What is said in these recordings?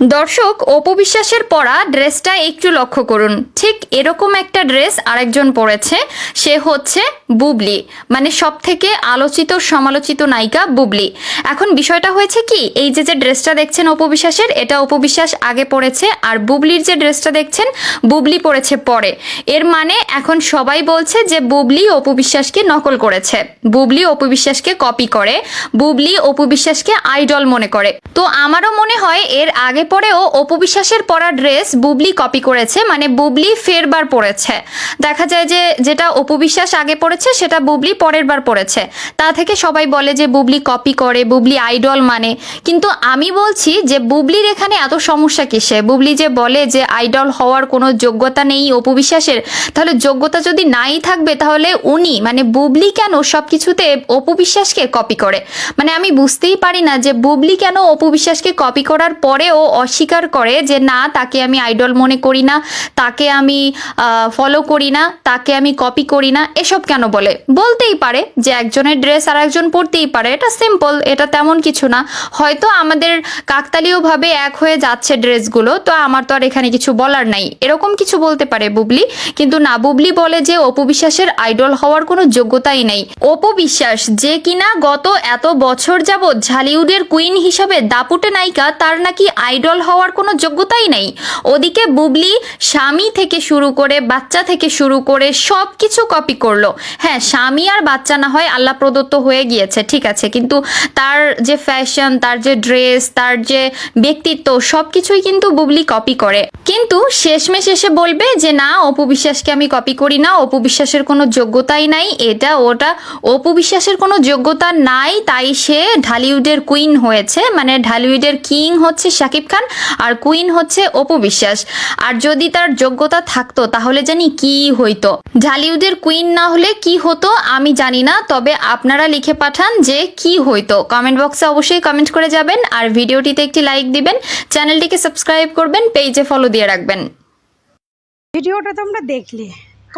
দর্শক, অপবিশ্বাসের পরা ড্রেসটা একটু লক্ষ্য করুন। ঠিক এরকম একটা ড্রেস আরেকজন পরেছে, সে হচ্ছে বুবলি। মানে সব থেকে আলোচিত, সমালোচিত নায়িকা বুবলি। এখন বিষয়টা হয়েছে কি, এই যে যে ড্রেসটা দেখছেন অপবিশ্বাসের, এটা অপবিশ্বাস আগে পড়েছে আর বুবলির যে ড্রেসটা দেখছেন, বুবলি পড়েছে পরে। এর মানে এখন সবাই বলছে যে বুবলি অপবিশ্বাসকে নকল করেছে। বুবলি অপবিশ্বাসকে কপি করে, বুবলি অপবিশ্বাসকে আইডল মনে করে। তো আমারও মনে হয় এর আগে পরেও অপবিশ্বাসের পরা ড্রেস বুবলি কপি করেছে মানে বুবলি ফেরবার পড়েছে দেখা যায় যে যেটা অপবিশ্বাস আগে পড়েছে সেটা বুবলি পরের বার পড়েছে তা থেকে সবাই বলে যে বুবলি কপি করে, বুবলি আইডল মানে। কিন্তু আমি বলছি যে বুবলির এখানে এত সমস্যা কিসে? বুবলি যে বলে যে আইডল হওয়ার কোনো যোগ্যতা নেই অপবিশ্বাসের তাহলে যোগ্যতা যদি নাই থাকবে, তাহলে উনি মানে বুবলি কেন সব কিছুতে অপবিশ্বাসকে কপি করে? মানে আমি বুঝতেই পারি না যে বুবলি কেন অপবিশ্বাসকে কপি করার পরেও অস্বীকার করে যে না, তাকে আমি আইডল মনে করি না, তাকে আমি ফলো করি না, তাকে আমি কপি করি না, এসব কেন বলে? বলতেই পারে যে একজনের ড্রেস আর একজন পরতেই পারে, এটা সিম্পল এটা তেমন কিছু না। হয়তো আমাদের কাকতালীয়ভাবে এক হয়ে যাচ্ছে ড্রেসগুলো তো আমার তো আর এখানে কিছু বলার নাই। এরকম কিছু বলতে পারে বুবলি, কিন্তু না, বুবলি বলে যে অপবিশ্বাসের আইডল হওয়ার কোনো যোগ্যতাই নেই। অপবিশ্বাস যে কিনা গত এত বছর যাবৎ ঝালিউডের কুইন হিসাবে দাপুটে নায়িকা, তার নাকি আইডল হওয়ার কোনো যোগ্যতাই নেই। ওদিকে বুবলি স্বামী থেকে শুরু করে বাচ্চা থেকে শুরু করে সব কিছু কপি করল। হ্যাঁ স্বামী আর বাচ্চা না হয় আল্লাহ প্রদত্ত হয়ে গিয়েছে, ঠিক আছে। কিন্তু তার যে ফ্যাশন তার যে ড্রেস তার যে ব্যক্তিত্ব সব কিছুই কিন্তু বুবলি কপি করে। কিন্তু শেষমেশ এসে বলবে যে, না, অপু বিশ্বাসকে আমি কপি করি না। অপু বিশ্বাসের কোনো যোগ্যতাই নাই। এটা ওটা অপু বিশ্বাসের কোনো যোগ্যতা নাই। তাই সে ঢালিউডের কুইন হয়েছে। মানে ঢালিউডের কিং হচ্ছে শাকিব খান, আর কুইন হচ্ছে অপু বিশ্বাস। আর যদি তার যোগ্যতা থাকতো, তাহলে জানি কি হইতো। ঢালিউডের কুইন না হলে কি হতো, আমি জানি না, তবে আপনারা লিখে পাঠান যে কি হইতো। কমেন্ট বক্সে অবশ্যই কমেন্ট করে যাবেন, আর ভিডিওটিতে একটি লাইক দিবেন, চ্যানেলটিকে সাবস্ক্রাইব করবেন, পেজে ফলো দিয়ে রাখবেন। ভিডিওটা তোমরা দেখলে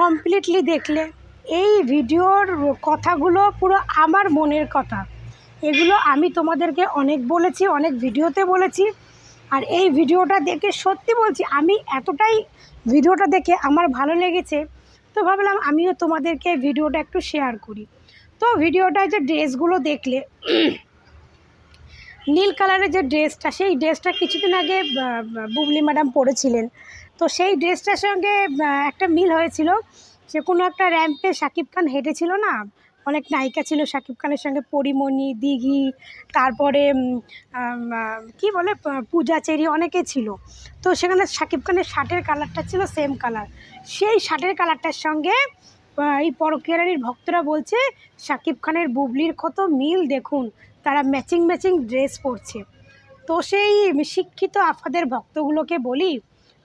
কমপ্লিটলি দেখলে, এই ভিডিওর কথাগুলো পুরো আমার মনের কথা। এগুলো আমি তোমাদেরকে অনেক বলেছি, অনেক ভিডিওতে বলেছি। আর এই ভিডিওটা দেখে সত্যি বলছি, আমি এতটাই ভিডিওটা দেখে আমার ভালো লেগেছে, তো ভাবলাম আমিও তোমাদেরকে ভিডিওটা একটু শেয়ার করি। তো ভিডিওটায় যে ড্রেসগুলো দেখলে, নীল কালারের যে ড্রেসটা, সেই ড্রেসটা কিছুদিন আগে বুবলি ম্যাডাম পরেছিলেন। তো সেই ড্রেসটার সঙ্গে একটা মিল হয়েছিল যে কোনো একটা র্যাম্পে শাকিব খান হেঁটেছিল না? অনেক নায়িকা ছিল, শাকিব খানের সঙ্গে পরিমণি, দিঘি, তারপরে কি বলে পূজা চেরি অনেকে ছিল। তো সেখানে শাকিব খানের শার্টের কালারটা ছিল সেম কালার সেই শার্টের কালারটার সঙ্গে এই পরকিয়ারানির ভক্তরা বলছে, শাকিব খানের বুবলির কত মিল দেখুন, তারা ম্যাচিং ম্যাচিং ড্রেস পরছে। তো সেই শিক্ষিত আফাদের ভক্তগুলোকে বলি,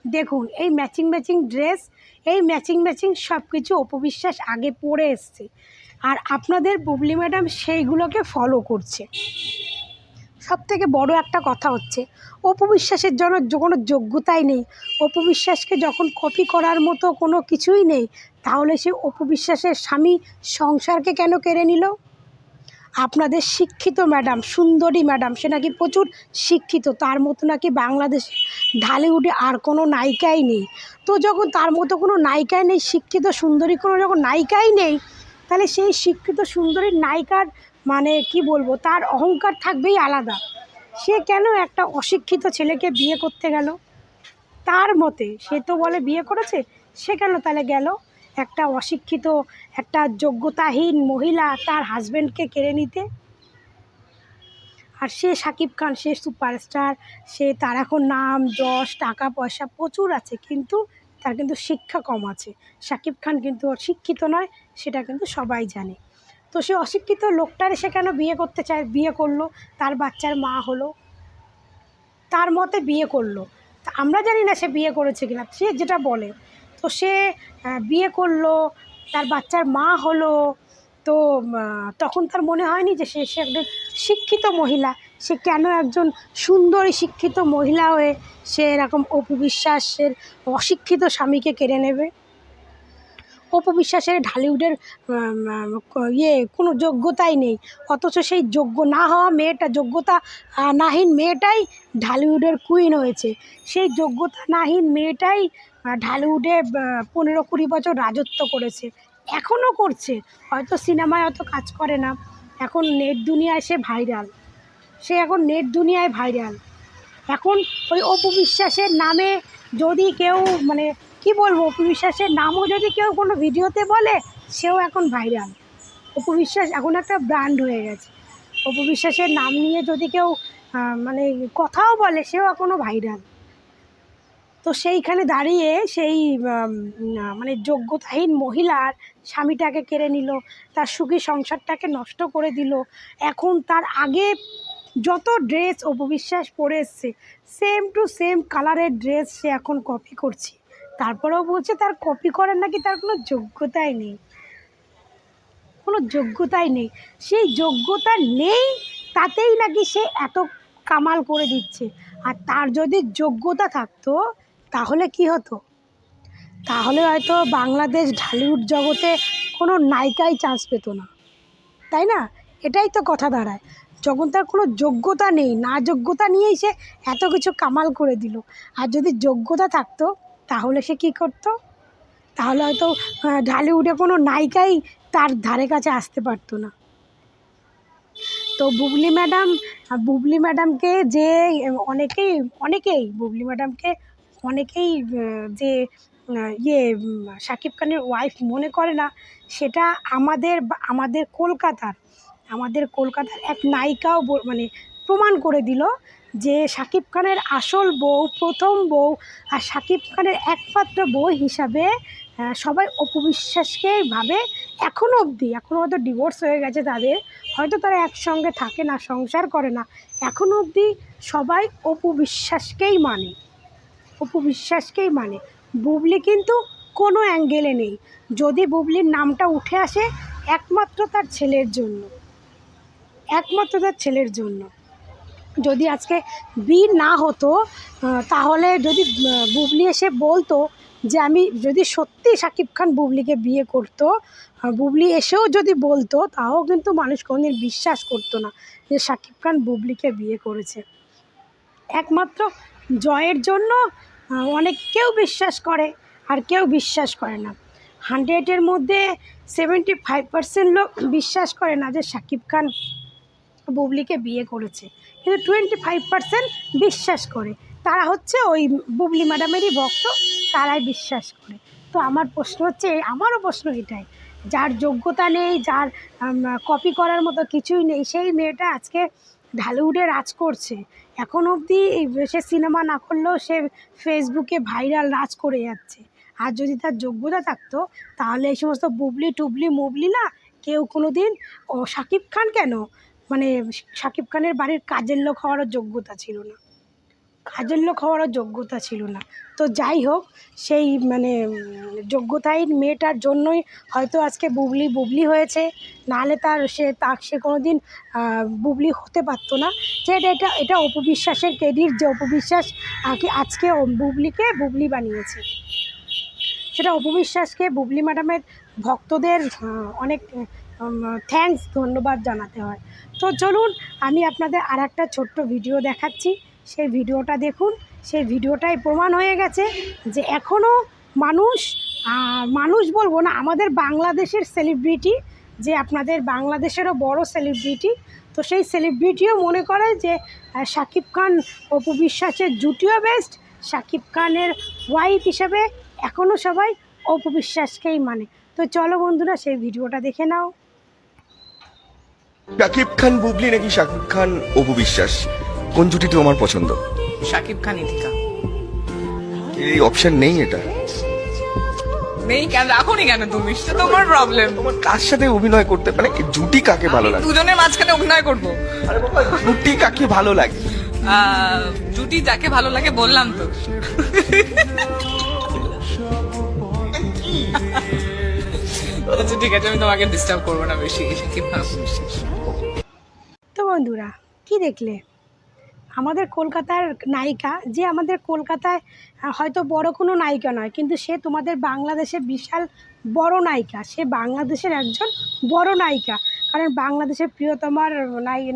দেখুন, এই ম্যাচিং ম্যাচিং ড্রেস এই ম্যাচিং ম্যাচিং সব কিছু অপবিশ্বাস আগে পরে এসছে। আর আপনাদের বুবলি ম্যাডাম সেইগুলোকে ফলো করছে। সব থেকে বড় একটা কথা হচ্ছে অপবিশ্বাসের জন্য যো- কোনো যোগ্যতাই নেই। অপবিশ্বাসকে যখন কপি করার মতো কোনো কিছুই নেই, তাহলে সে অপবিশ্বাসের স্বামী সংসারকে কেন কেড়ে নিল? আপনাদের শিক্ষিত ম্যাডাম, সুন্দরী ম্যাডাম, সে নাকি প্রচুর শিক্ষিত, তার মতো নাকি বাংলাদেশ ঢালিউডে আর কোনো নায়িকাই নেই। তো যখন তার মতো কোনো নায়িকাই নেই, শিক্ষিত, সুন্দরী কোনো যখন নায়িকাই নেই তাহলে সেই শিক্ষিত সুন্দরী নায়িকার মানে কি বলব, তার অহংকার থাকবেই আলাদা। সে কেন একটা অশিক্ষিত ছেলেকে বিয়ে করতে গেল? তার মতে সে তো বলে বিয়ে করেছে, সে কেন তাহলে গেল? একটা অশিক্ষিত, একটা যোগ্যতাহীন মহিলা তার হাজব্যান্ডকে কেড়ে নিতে? আর সে শাকিব খান, সে সুপারস্টার সে তার এখন নাম, যশ, টাকা, পয়সা প্রচুর আছে, কিন্তু তার কিন্তু শিক্ষা কম আছে। শাকিব খান কিন্তু অশিক্ষিত নয়, সেটা কিন্তু সবাই জানে। তো সে অশিক্ষিত লোকটারে সে কেন বিয়ে করতে চায়? বিয়ে করল, তার বাচ্চার মা হলো, তার মতে বিয়ে করল। তা আমরা জানি না সে বিয়ে করেছে কিনা, সে যেটা বলে। তো সে বিয়ে করল, তার বাচ্চার মা হলো তো তখন তার মনে হয়নি যে সে সে একজন শিক্ষিত মহিলা। সে কেন একজন সুন্দরী শিক্ষিত মহিলা হয়ে সে এরকম অপবিশ্বাসের অশিক্ষিত স্বামীকে কেড়ে নেবে? অপু বিশ্বাসের ঢালিউডের ইয়ে কোনো যোগ্যতাই নেই। অথচ সেই যোগ্য না হওয়া মেয়েটা, যোগ্যতা নাহীন মেয়েটাই ঢালিউডের কুইন হয়েছে। সেই যোগ্যতা নাহীন মেয়েটাই ঢালিউডে পনেরো কুড়ি বছর রাজত্ব করেছে। এখনও করছে। হয়তো সিনেমায় অত কাজ করে না। এখন নেট দুনিয়ায় সে ভাইরাল। সে এখন নেট দুনিয়ায় ভাইরাল। এখন ওই অপু বিশ্বাসের নামে যদি কেউ মানে কি বলব, অপু বিশ্বাসের নামও যদি কেউ কোনো ভিডিওতে বলে, সেও এখন ভাইরাল। অপু বিশ্বাস এখন একটা ব্র্যান্ড হয়ে গেছে। অপু বিশ্বাসের নাম নিয়ে যদি কেউ মানে কথাও বলে, সেও এখনও ভাইরাল। তো সেইখানে দাঁড়িয়ে সেই মানে যোগ্যতাহীন মহিলার স্বামীটাকে কেড়ে নিল, তার সুখী সংসারটাকে নষ্ট করে দিল। এখন তার আগে যত ড্রেস অপবিশ্বাস পরে এসছে সেম টু সেম কালারের ড্রেস সে এখন কপি করছে। তারপরেও বলছে তার কপি করার নাকি তার কোনো যোগ্যতাই নেই। কোনো যোগ্যতাই নেই। সেই যোগ্যতা নেই, তাতেই নাকি সে এত কামাল করে দিচ্ছে। আর তার যদি যোগ্যতা থাকতো তাহলে কি হতো? তাহলে হয়তো বাংলাদেশ ঢালিউড জগতে কোনো নায়িকাই চান্স পেত না। তাই না? এটাই তো কথা দাঁড়ায়। যখন তার কোনো যোগ্যতা নেই, না যোগ্যতা নিয়েই সে এত কিছু কামাল করে দিল। আর যদি যোগ্যতা থাকতো, তাহলে সে কি করতো? তাহলে হয়তো ঢালিউডে কোনো নায়িকাই তার ধারে কাছে আসতে পারতো না। তো বুবলি ম্যাডাম, বুবলি ম্যাডামকে যে, অনেকেই অনেকেই বুবলি ম্যাডামকে অনেকেই যে ইয়ে শাকিব খানের ওয়াইফ মনে করে না, সেটা আমাদের আমাদের কলকাতার আমাদের কলকাতার এক নায়িকাও মানে প্রমাণ করে দিল যে শাকিব খানের আসল বউ, প্রথম বউ আর শাকিব খানের একমাত্র বউ হিসাবে সবাই অপু বিশ্বাসকেই ভাবে এখনও অবধি। এখনও হয়তো ডিভোর্স হয়ে গেছে তাদের, হয়তো তারা একসঙ্গে থাকে না, সংসার করে না। এখনও অবধি সবাই অপবিশ্বাসকেই মানে। অপু বিশ্বাসকেই মানে। বুবলি কিন্তু কোনো অ্যাঙ্গেলে নেই। যদি বুবলির নামটা উঠে আসে, একমাত্র তার ছেলের জন্য। একমাত্র তার ছেলের জন্য। যদি আজকে বি না হতো তাহলে যদি বুবলি এসে বলতো যে আমি যদি সত্যি শাকিব খান বুবলিকে বিয়ে করতো বুবলি এসেও যদি বলতো, তাও কিন্তু মানুষ কোনোদিন বিশ্বাস করতো না যে শাকিব খান বুবলিকে বিয়ে করেছে। একমাত্র জয়ের জন্য অনেক কেউ বিশ্বাস করে আর কেউ বিশ্বাস করে না। হান্ড্রেডের মধ্যে সেভেন্টি ফাইভ পার্সেন্ট লোক বিশ্বাস করে না যে শাকিব খান বুবলিকে বিয়ে করেছে। কিন্তু টোয়েন্টি ফাইভ পার্সেন্ট বিশ্বাস করে। তারা হচ্ছে ওই বুবলি ম্যাডামেরই ভক্ত, তারাই বিশ্বাস করে। তো আমার প্রশ্ন হচ্ছে, আমারও প্রশ্ন এটাই, যার যোগ্যতা নেই, যার কপি করার মতো কিছুই নেই, সেই মেয়েটা আজকে ঢালিউডে রাজ করছে। এখন অবধি সে সিনেমা না করলেও সে ফেসবুকে ভাইরাল রাজ করে যাচ্ছে। আর যদি তার যোগ্যতা থাকতো, তাহলে এই সমস্ত বুবলি, টুবলি, মুবলি না কেউ কোনো দিন ও শাকিব খান কেন? মানে শাকিব খানের বাড়ির কাজের লোক হওয়ারও যোগ্যতা ছিল না। কাজের লোক হওয়ারও যোগ্যতা ছিল না। তো যাই হোক সেই মানে উম, যোগ্যতাহীন মেয়েটার জন্যই হয়তো আজকে বুবলি বুবলি হয়েছে নাহলে তার সে তা সে কোনো দিন বুবলি হতে পারতো না। যে এটা এটা এটা অপবিশ্বাসের ক্রেডিট যে অপবিশ্বাস আজকে বুবলিকে বুবলি বানিয়েছে। সেটা অপবিশ্বাসকে বুবলি ম্যাডামের ভক্তদের অনেক থ্যাঙ্কস ধন্যবাদ জানাতে হয়। তো চলুন আমি আপনাদের আর একটা ছোট্ট ভিডিও দেখাচ্ছি। সেই ভিডিওটা দেখুন। সেই ভিডিওটাই প্রমাণ হয়ে গেছে যে এখনও মানুষ মানুষ বলব না, আমাদের বাংলাদেশের সেলিব্রিটি যে আপনাদের বাংলাদেশেরও বড় সেলিব্রিটি তো সেই সেলিব্রিটিও মনে করে যে শাকিব খান, অপু বিশ্বাসের জুটিও বেস্ট শাকিব খানের ওয়াইফ হিসেবে এখনও সবাই অপু বিশ্বাসকেই মানে। তো চলো বন্ধুরা, সেই ভিডিওটা দেখে নাও। শাকিব খান বুবলি নাকি শাকিব খান অপু বিশ্বাস? কোন জুটি তোমার পছন্দ? শাকিব খান ইথিকা এই অপশন নেই এটা। নেই কেন? রাখোনি কেন তুমি? সেটা তোমার প্রবলেম তোমার কার সাথে অভিনয় করতে মানে জুটি কাকে ভালো লাগে? দুজনের মাঝখানে অভিনয় করব। আরে বাবা জুটি কাকে ভালো লাগে? আহ, জুটি যাকে ভালো লাগে বললাম তো। আচ্ছা ঠিক আছে আমি তোমাকে ডিস্টার্ব করব না বেশি। শাকিব খান তো বন্ধুরা কি দেখলে? আমাদের কলকাতার নায়িকা, যে আমাদের কলকাতায় হয়তো বড় কোনো নায়িকা নয়, কিন্তু সে তোমাদের বাংলাদেশে বিশাল বড় নায়িকা। সে বাংলাদেশের একজন বড় নায়িকা। কারণ বাংলাদেশের প্রিয়তমার নায়ি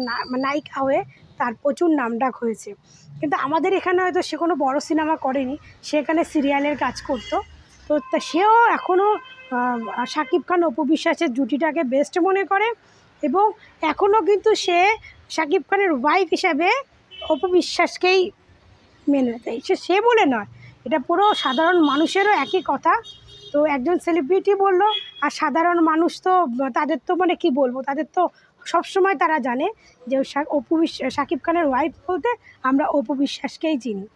নায়িকা হয়ে তার প্রচুর নামডাক হয়েছে। কিন্তু আমাদের এখানে হয়তো সে কোনো বড় সিনেমা করেনি। সে এখানে সিরিয়ালের কাজ করতো। তো তা সেও এখনও শাকিব খান, অপু বিশ্বাসের জুটিটাকে বেস্ট মনে করে। এবং এখনও কিন্তু সে শাকিব খানের ওয়াইফ হিসাবে অপু বিশ্বাসকেই মেনে নিতে সে সে বলে নয়। এটা পুরো সাধারণ মানুষেরও একই কথা। তো একজন সেলিব্রিটি বলল, আর সাধারণ মানুষ তো, তাদের তো মানে কি বলব? তাদের তো সবসময় তারা জানে যে অপু সাকিব খানের ওয়াইফ বলতে আমরা অপু বিশ্বাসকেই চিনি।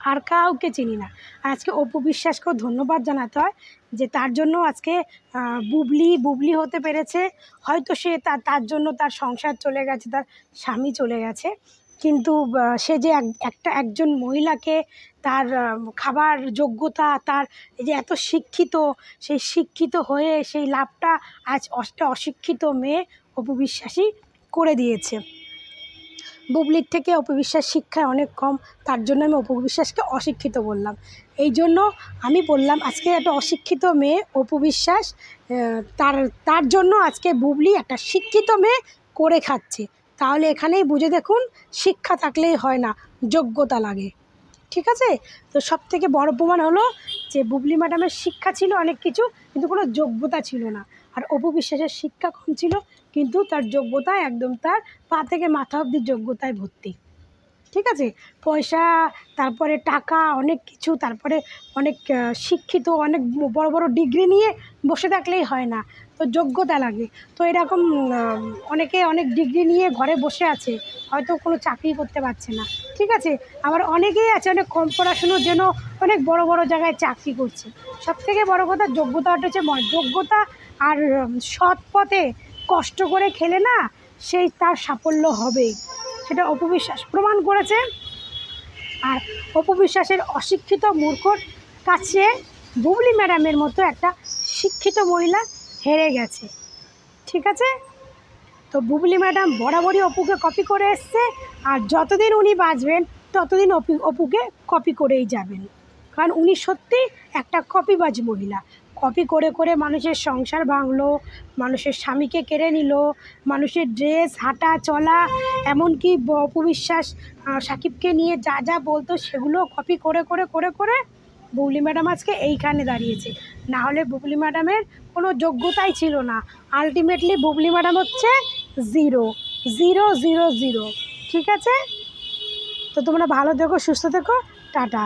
আর কাউকে চিনি না। আজকে অপু বিশ্বাসকেও ধন্যবাদ জানাতে হয় যে তার জন্য আজকে বুবলি বুবলি হতে পেরেছে। হয়তো সে তার তার জন্য তার সংসার চলে গেছে, তার স্বামী চলে গেছে। কিন্তু সে যে এক- একটা একজন মহিলাকে তার খাবার যোগ্যতা, তার এই যে এত শিক্ষিত, সেই শিক্ষিত হয়ে সেই লাভটা আজ একটা অশিক্ষিত মেয়ে অপু বিশ্বাসী করে দিয়েছে। বুবলির থেকে অপবিশ্বাস শিক্ষায় অনেক কম, তার জন্য আমি অপবিশ্বাসকে অশিক্ষিত বললাম। এই জন্য আমি বললাম, আজকে একটা অশিক্ষিত মেয়ে অপবিশ্বাস তার তার জন্য আজকে বুবলি একটা শিক্ষিত মেয়ে করে খাচ্ছে। তাহলে এখানেই বুঝে দেখুন, শিক্ষা থাকলেই হয় না, যোগ্যতা লাগে। ঠিক আছে? তো সব থেকে বড় প্রমাণ হলো যে বুবলি ম্যাডামের শিক্ষা ছিল অনেক কিছু, কিন্তু কোনো যোগ্যতা ছিল না। আর অপু বিশ্বাসের শিক্ষা কম ছিল, কিন্তু তার যোগ্যতা একদম তার পা থেকে মাথা অবধি যোগ্যতায় ভর্তি। ঠিক আছে? পয়সা, তারপরে টাকা, অনেক কিছু, তারপরে অনেক শিক্ষিত, অনেক বড় বড় ডিগ্রি নিয়ে বসে থাকলেই হয় না। তো যোগ্যতা লাগে। তো এরকম অনেকে অনেক ডিগ্রি নিয়ে ঘরে বসে আছে, হয়তো কোনো চাকরি করতে পারছে না। ঠিক আছে? আবার অনেকেই আছে, অনেক কম পড়াশুনোর জন্য অনেক বড় বড় জায়গায় চাকরি করছে। সব থেকে বড় কথা যোগ্যতাটা হচ্ছে যোগ্যতা আর সৎ পথে কষ্ট করে খেলে না সেই তার সাফল্য হবেই। সেটা অপবিশ্বাস প্রমাণ করেছে। আর অপবিশ্বাসের অশিক্ষিত মূর্খর কাছে বুবলি ম্যাডামের মতো একটা শিক্ষিত মহিলা হেরে গেছে। ঠিক আছে? তো বুবলি ম্যাডাম বরাবরই অপুকে কপি করে এসছে আর যতদিন উনি বাঁচবেন, ততদিন অপু, অপুকে কপি করেই যাবেন। কারণ উনি সত্যি একটা কপিবাজ মহিলা। কপি করে করে মানুষের সংসার ভাঙলো, মানুষের স্বামীকে কেড়ে নিল, মানুষের ড্রেস হাঁটা, চলা, এমনকি অপবিশ্বাস সাকিবকে নিয়ে যা যা বলতো সেগুলো কপি করে করে করে করে বুবলি ম্যাডাম আজকে এইখানে দাঁড়িয়েছে। না হলে বুবলি ম্যাডামের কোনো যোগ্যতাই ছিল না। আলটিমেটলি বুবলি ম্যাডাম হচ্ছে জিরো জিরো জিরো জিরো ঠিক আছে? তো তোমরা ভালো থেকো, সুস্থ থেকো, টাটা।